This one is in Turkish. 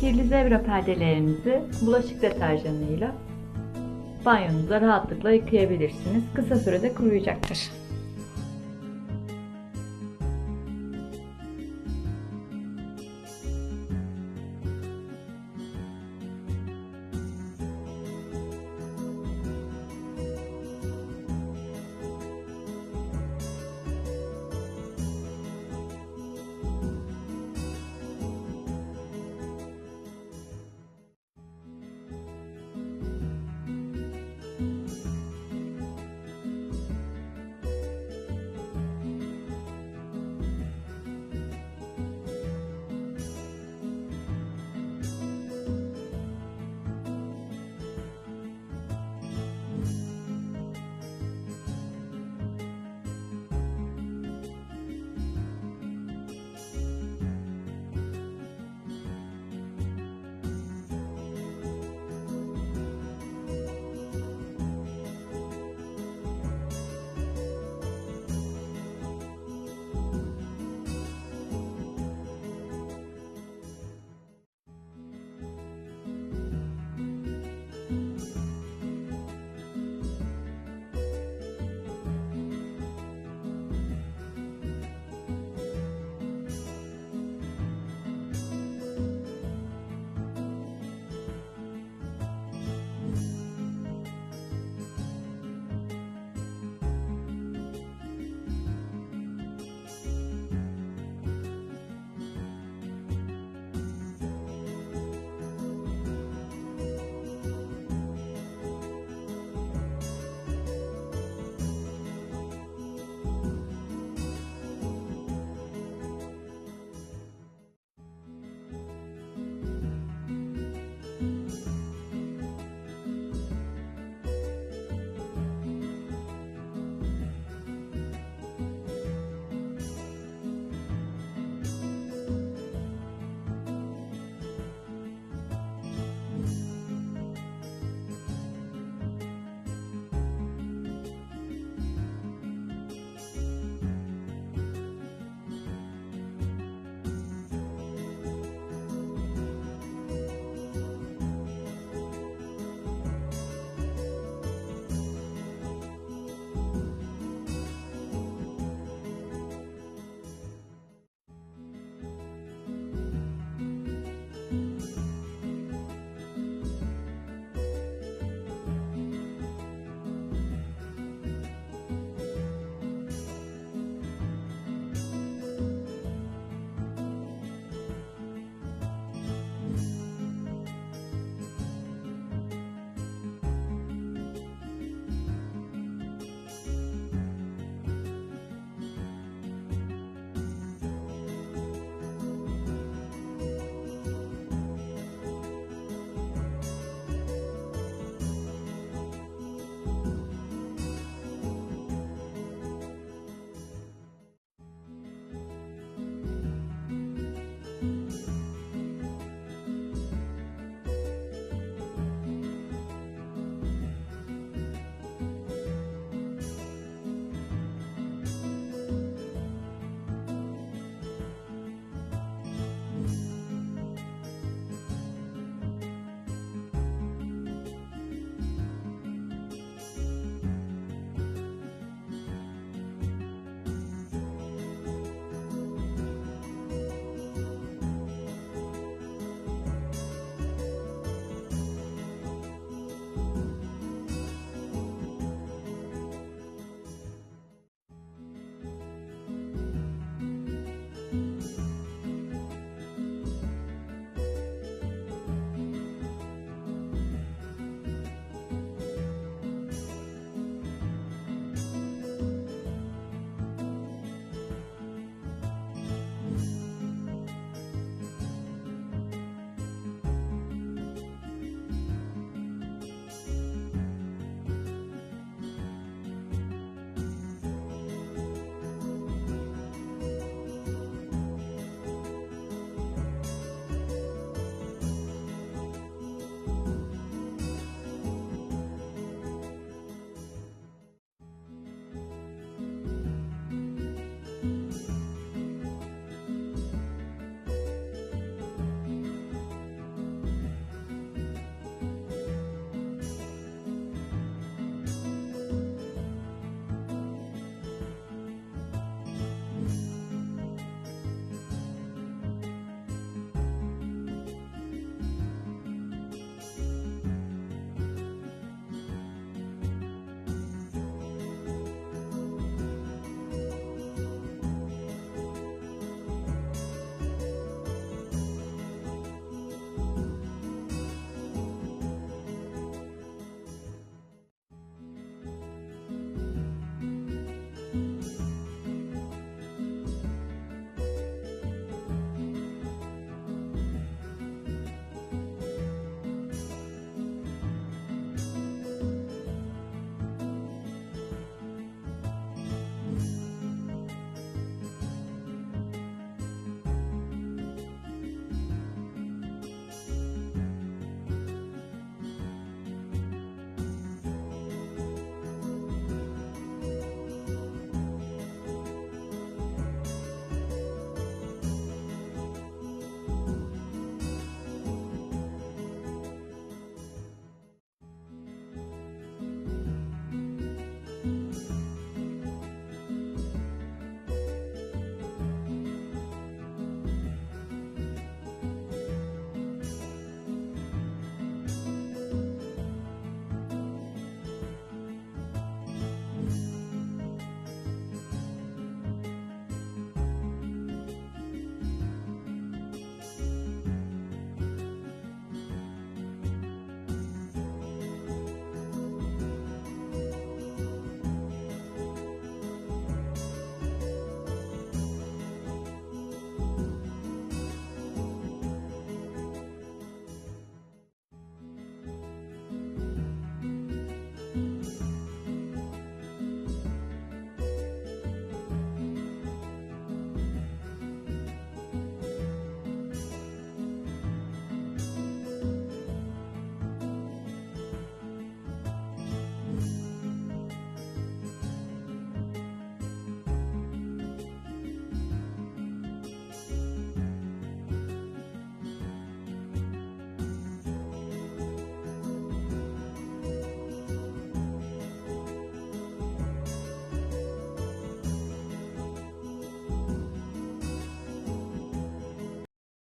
Kirli zebra perdelerinizi bulaşık deterjanıyla banyonuzda rahatlıkla yıkayabilirsiniz. Kısa sürede kuruyacaktır.